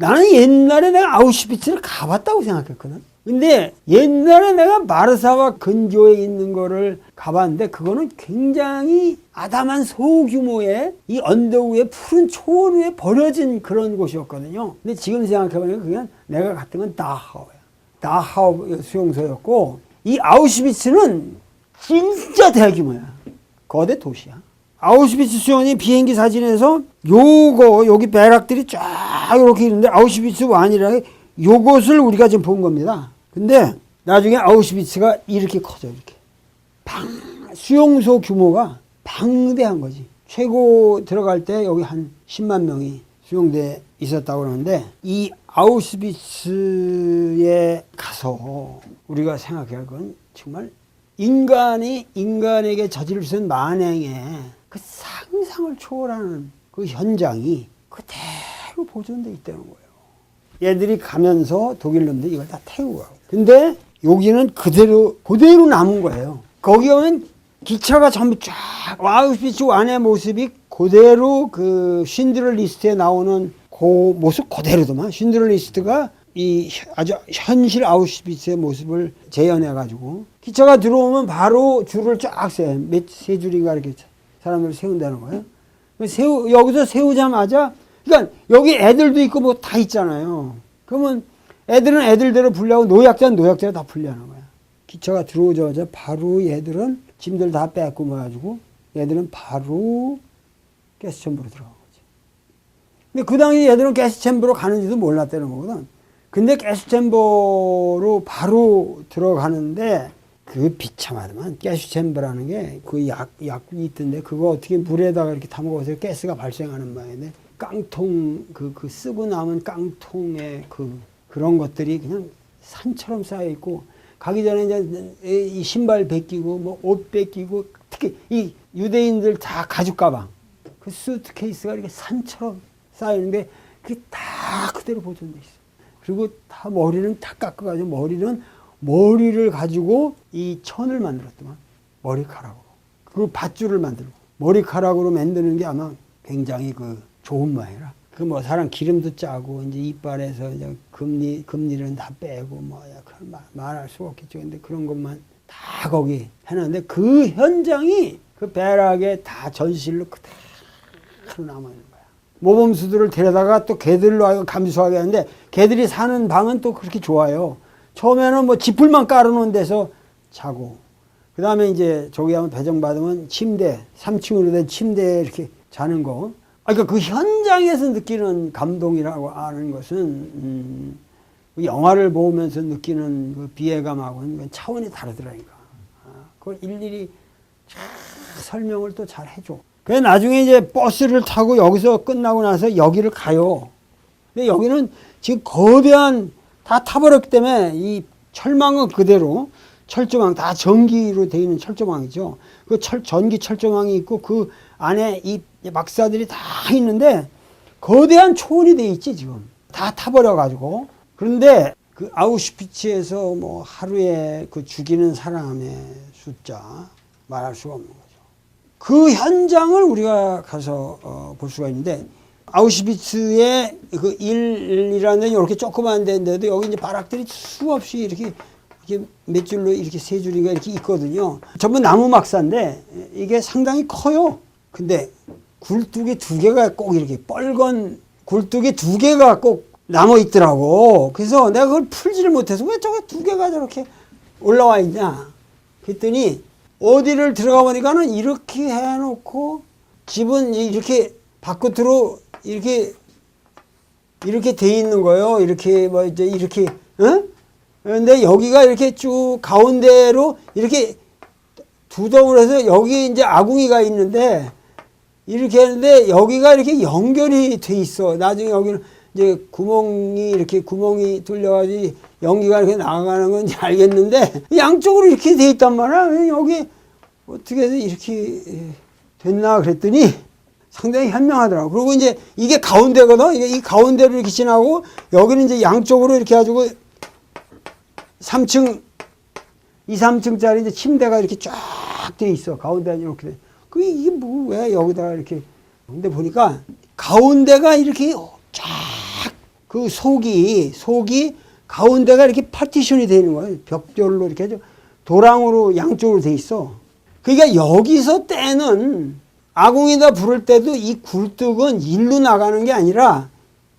나는 옛날에 내가 아우슈비츠를 가봤다고 생각했거든. 근데 옛날에 내가 마르사와 근교에 있는 거를 가봤는데 그거는 굉장히 아담한 소규모의 이 언덕 위에 푸른 초원 위에 버려진 그런 곳이었거든요. 근데 지금 생각해보면 그냥 내가 갔던 건 다하우야. 다하우 수용소였고 이 아우슈비츠는 진짜 대규모야. 거대 도시야. 아우슈비츠 수용이 비행기 사진에서 요거 여기 배락들이 쫙 이렇게 있는데 아우슈비츠 완이라는 요것을 우리가 지금 본 겁니다. 근데 나중에 아우슈비츠가 이렇게 커져 이렇게 방 수용소 규모가 방대한 거지. 최고 들어갈 때 여기 한 10만 명이 수용돼 있었다고 그러는데 이 아우슈비츠에 가서 우리가 생각해야 할 건 정말 인간이 인간에게 저지를 만행의 그 상상을 초월하는 그 현장이 그대로 보존돼 있다는 거예요. 얘들이 가면서 독일 놈들이 이걸 다 태우고 가고. 근데 여기는 그대로, 그대로 남은 거예요. 거기 가면 기차가 전부 쫙, 아우슈비츠 완의 모습이 그대로 그 쉰드러 리스트에 나오는 그 모습 그대로더만. 쉰드러 리스트가 이 아주 현실 아우슈비츠의 모습을 재현해 가지고 기차가 들어오면 바로 줄을 쫙 세. 몇, 세 줄인가 이렇게 사람들을 세운다는 거예요. 세우, 여기서 세우자마자 그러니까 여기 애들도 있고 뭐 다 있잖아요. 그러면 애들은 애들대로 분리하고 노약자는 노약자로 다 분리하는 거야. 기차가 들어오자마자 바로 얘들은 짐들 다 뺏고 모아가지고 얘들은 바로 가스 챔버로 들어간 거지. 근데 그 당시 얘들은 가스 챔버로 가는지도 몰랐다는 거거든. 근데 가스 챔버로 바로 들어가는데 그 비참하더만 가스 챔버라는 게 그 약, 약이 있던데 그거 어떻게 물에다가 이렇게 담아서 가스가 발생하는 모양인데 깡통 그, 그 쓰고 남은 깡통에 그 그런 것들이 그냥 산처럼 쌓여 있고 가기 전에 이제 이 신발 벗기고 뭐 옷 벗기고 특히 이 유대인들 다 가죽 가방 그 수트 케이스가 이렇게 산처럼 쌓여 있는데 그게 다 그대로 보존돼 있어. 그리고 다 머리는 다 깎아가지고 머리는 머리를 가지고 이 천을 만들었더만. 머리카락으로. 그 밧줄을 만들고. 머리카락으로 만드는 게 아마 굉장히 그 좋은 모양이라. 그 뭐 사람 기름도 짜고 이제 이빨에서 이제 금리 금리는 다 빼고 뭐 약간 말- 말할 수가 없겠죠. 근데 그런 것만 다 거기 해놨는데 그 현장이 그 배락에 다 전실로 그대로 남아 있는 거야. 모범수들을 데려다가 또 개들로 하여 감수하게 하는데 개들이 사는 방은 또 그렇게 좋아요. 처음에는 뭐 지풀만 깔아놓은 데서 자고 그 다음에 이제 저기 하면 배정받으면 침대 3층으로 된 침대에 이렇게 자는 거. 아, 그러니까 그 현장에서 느끼는 감동이라고 하는 것은 음, 그 영화를 보면서 느끼는 그 비애감하고는 그건 차원이 다르더라니까. 아, 그걸 일일이 쫙 설명을 또 잘 해줘. 그래 나중에 이제 버스를 타고 여기서 끝나고 나서 여기를 가요. 근데 여기는 지금 거대한 다 타버렸기 때문에 이 철망은 그대로 철조망 다 전기로 되어 있는 철조망이죠. 그 철, 전기 철조망이 있고 그 안에 이 막사들이 다 있는데 거대한 초원이 돼 있지 지금 다 타버려 가지고 그런데 그 아우슈피츠에서 뭐 하루에 그 죽이는 사람의 숫자 말할 수가 없는 거죠. 그 현장을 우리가 가서 어, 볼 수가 있는데 아우슈비츠의 그 일이라는 이렇게 조그만 데인데도 여기 이제 바락들이 수없이 이렇게 이렇게 몇 줄로 이렇게 세 줄인가 이렇게 있거든요. 전부 나무 막사인데 이게 상당히 커요. 근데 굴뚝이 두 개가 꼭 이렇게 뻘건 굴뚝이 두 개가 꼭 남아 있더라고. 그래서 내가 그걸 풀지를 못해서 왜 저게 두 개가 저렇게 올라와 있냐. 그랬더니 어디를 들어가 보니까는 이렇게 해놓고 집은 이렇게 바깥으로 이렇게 이렇게 돼 있는 거예요. 이렇게 뭐 이제 이렇게 응? 그런데 여기가 이렇게 쭉 가운데로 이렇게 두덩으로 해서 여기 이제 아궁이가 있는데 이렇게 했는데 여기가 이렇게 연결이 돼 있어. 나중에 여기는 이제 구멍이 이렇게 구멍이 뚫려가지고 연기가 이렇게 나가는 건지 알겠는데 양쪽으로 이렇게 돼 있단 말이야. 여기 어떻게 해서 이렇게 됐나 그랬더니 상당히 현명하더라고. 그리고 이제 이게 가운데거든. 이게 이 가운데로 이렇게 지나고 여기는 이제 양쪽으로 이렇게 해가지고 3층, 2, 3층짜리 이제 침대가 이렇게 쫙 돼 있어. 가운데 이렇게. 돼. 그 이게 뭐 왜 여기다가 이렇게. 근데 보니까 가운데가 이렇게 쫙 그 속이 속이 가운데가 이렇게 파티션이 되는 거예요. 벽돌로 이렇게 해서 도랑으로 양쪽으로 돼 있어. 그러니까 여기서 때는 아궁이다 부를 때도 이 굴뚝은 일로 나가는 게 아니라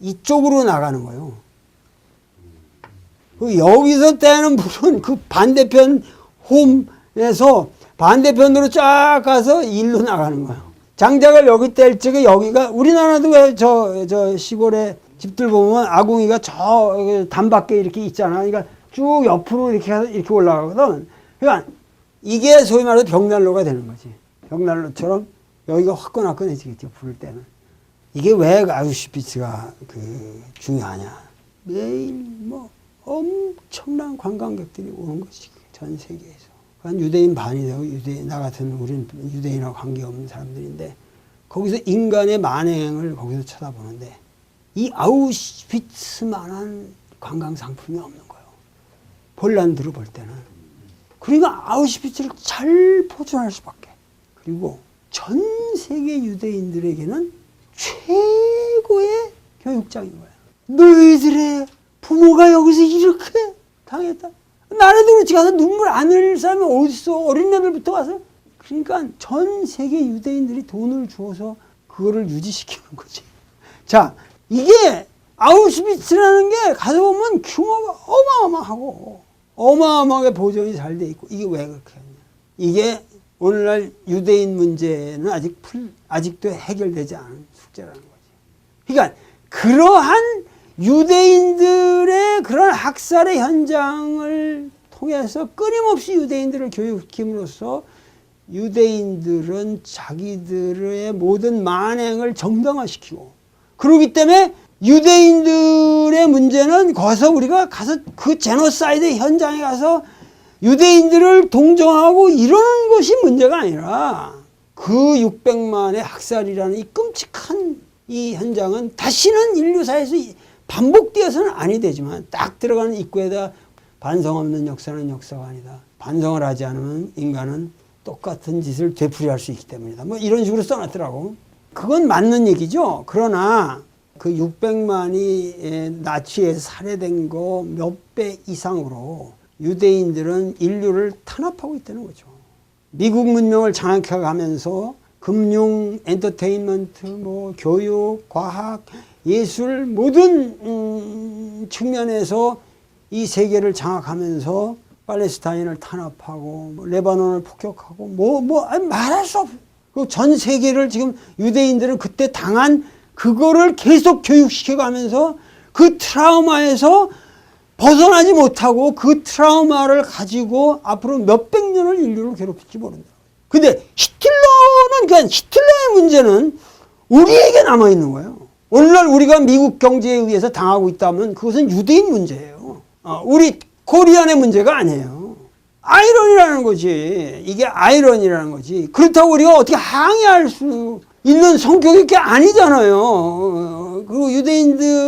이쪽으로 나가는 거예요. 그 여기서 떼는 불은 그 반대편 홈에서 반대편으로 쫙 가서 일로 나가는 거예요. 장작을 여기 뗄 적에 여기가 우리나라도 왜 저 저 시골에 집들 보면 아궁이가 저 단밖에 이렇게 있잖아. 그러니까 쭉 옆으로 이렇게 이렇게 올라가거든. 그러니까 이게 소위 말해서 벽난로가 되는 거지. 벽난로처럼 여기가 화끈화끈해지겠죠. 부를 때는. 이게 왜 아우슈비츠가 그 중요하냐. 매일 뭐 엄청난 관광객들이 오는 것이 전 세계에서. 한 유대인 반이 되고 유대인 나 같은 우리는 유대인하고 관계없는 사람들인데 거기서 인간의 만행을 거기서 쳐다보는데 이 아우슈비츠만한 관광 상품이 없는 거예요. 폴란드로 볼 때는. 그러니까 아우슈비츠를 잘 보존할 수밖에. 그리고 전 세계 유대인들에게는 최고의 교육장인 거야. 너희들의 부모가 여기서 이렇게 당했다. 나라도 그렇지 가서 눈물 안 흘릴 사람이 어딨어. 어린애들부터 와서. 그러니까 전 세계 유대인들이 돈을 주어서 그거를 유지시키는 거지. 자, 이게 아우슈비츠라는 게 가서 보면 규모가 어마어마하고 어마어마하게 보존이 잘 돼 있고 이게 왜 그렇게 하냐. 이게 오늘날 유대인 문제는 아직 풀, 아직도 해결되지 않은 숙제라는 거지. 그러니까 그러한 유대인들의 그런 학살의 현장을 통해서 끊임없이 유대인들을 교육시킴으로써 유대인들은 자기들의 모든 만행을 정당화시키고 그러기 때문에 유대인들의 문제는 거기서 우리가 가서 그 제노사이드 현장에 가서 유대인들을 동정하고 이러는 것이 문제가 아니라 그 600만의 학살이라는 이 끔찍한 이 현장은 다시는 인류사에서 반복되어서는 아니 되지만 딱 들어가는 입구에다 반성 없는 역사는 역사가 아니다. 반성을 하지 않으면 인간은 똑같은 짓을 되풀이할 수 있기 때문이다. 뭐 이런 식으로 써놨더라고. 그건 맞는 얘기죠. 그러나 그 600만이 나치에 살해된 거 몇 배 이상으로 유대인들은 인류를 탄압하고 있다는 거죠. 미국 문명을 장악해가면서 금융, 엔터테인먼트, 뭐 교육, 과학, 예술 모든 음, 측면에서 이 세계를 장악하면서 팔레스타인을 탄압하고 뭐 레바논을 폭격하고 뭐뭐 말할 수 없. 그전 세계를 지금 유대인들은 그때 당한 그거를 계속 교육시켜 가면서 그 트라우마에서 벗어나지 못하고 그 트라우마를 가지고 앞으로 몇백 년을 인류를 괴롭힐지 모른다. 근데 히틀러는 그냥 히틀러의 문제는 우리에게 남아 있는 거예요. 오늘날 우리가 미국 경제에 의해서 당하고 있다면 그것은 유대인 문제예요. 어, 우리 코리안의 문제가 아니에요. 아이러니라는 거지. 이게 아이러니라는 거지. 그렇다고 우리가 어떻게 항의할 수 있는 성격이 게 아니잖아요. 어, 그리고 유대인들이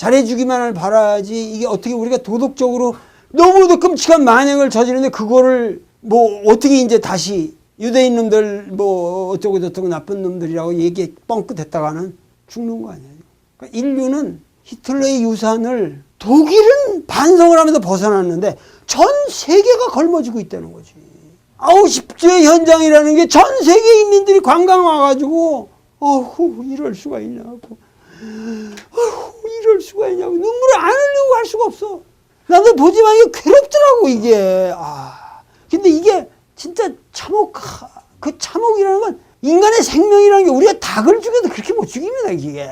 잘해주기만을 바라지 이게 어떻게 우리가 도덕적으로 너무도 끔찍한 만행을 저지르는데 그거를 뭐 어떻게 이제 다시 유대인 놈들 뭐 어쩌고 저쩌고 나쁜 놈들이라고 얘기 뻥끗했다가는 죽는 거 아니에요. 그러니까 인류는 히틀러의 유산을 독일은 반성을 하면서 벗어났는데 전 세계가 걸머지고 있다는 거지. 아우십주의 현장이라는 게 전 세계 인민들이 관광 와가지고 어후 이럴 수가 있냐고 어후 이럴 수가 있냐고 눈물을 안 흘리고 할 수가 없어. 나도 보지만 이게 괴롭더라고 이게. 아 근데 이게 진짜 참혹 그 참혹이라는 건 인간의 생명이라는 게 우리가 닭을 죽여도 그렇게 못 죽입니다 이게.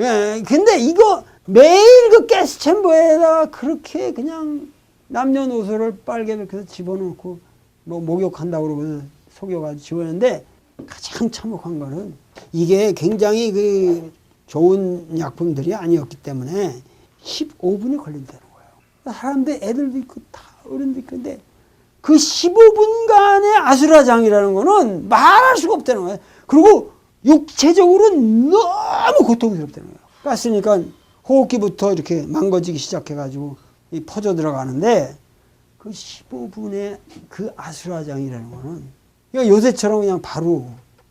예, 근데 이거 매일 그 가스 챔버에다가 그렇게 그냥 남녀노소를 빨개 이렇게 집어넣고 뭐 목욕한다고 그러고 속여가지고 집어넣는데 가장 참혹한 거는 이게 굉장히 그 좋은 약품들이 아니었기 때문에 15분이 걸린다는 거예요. 사람들 애들도 있고 다 어른도 있고 근데 그 15분간의 아수라장이라는 거는 말할 수가 없다는 거예요. 그리고 육체적으로 너무 고통스럽다는 거예요. 가스니까 호흡기부터 이렇게 망가지기 시작해가지고 이 퍼져 들어가는데 그 15분의 그 아수라장이라는 거는 그러니까 요새처럼 그냥 바로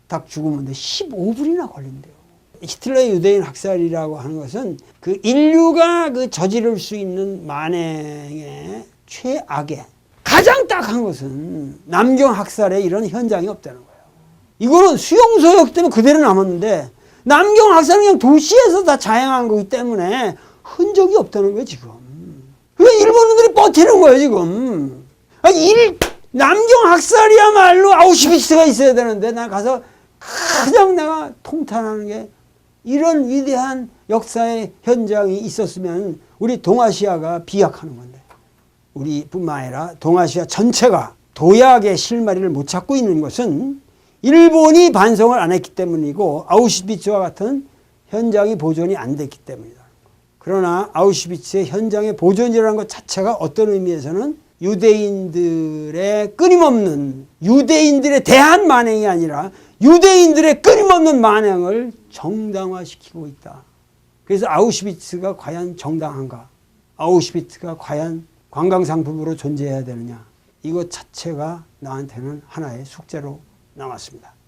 딱 죽으면 돼. 15분이나 걸린대요. 히틀러의 유대인 학살이라고 하는 것은 그 인류가 그 저지를 수 있는 만행의 최악의 가장 딱한 것은 남경 학살에 이런 현장이 없다는 거예요. 이거는 수용소역 때문에 그대로 남았는데 남경 학살은 그냥 도시에서 다 자행한 거기 때문에 흔적이 없다는 거예요 지금. 왜 일본인들이 버티는 거예요 지금. 아니 일 남경 학살이야말로 아우슈비츠가 있어야 되는데 나 가서 가장 내가 통탄하는 게 이런 위대한 역사의 현장이 있었으면 우리 동아시아가 비약하는 건데 우리뿐만 아니라 동아시아 전체가 도약의 실마리를 못 찾고 있는 것은 일본이 반성을 안 했기 때문이고 아우슈비츠와 같은 현장이 보존이 안 됐기 때문이다. 그러나 아우슈비츠의 현장의 보존이라는 것 자체가 어떤 의미에서는 유대인들의 끊임없는 유대인들에 대한 만행이 아니라 유대인들의 끊임없는 만행을 정당화시키고 있다. 그래서 아우슈비츠가 과연 정당한가? 아우슈비츠가 과연 관광상품으로 존재해야 되느냐? 이것 자체가 나한테는 하나의 숙제로 남았습니다.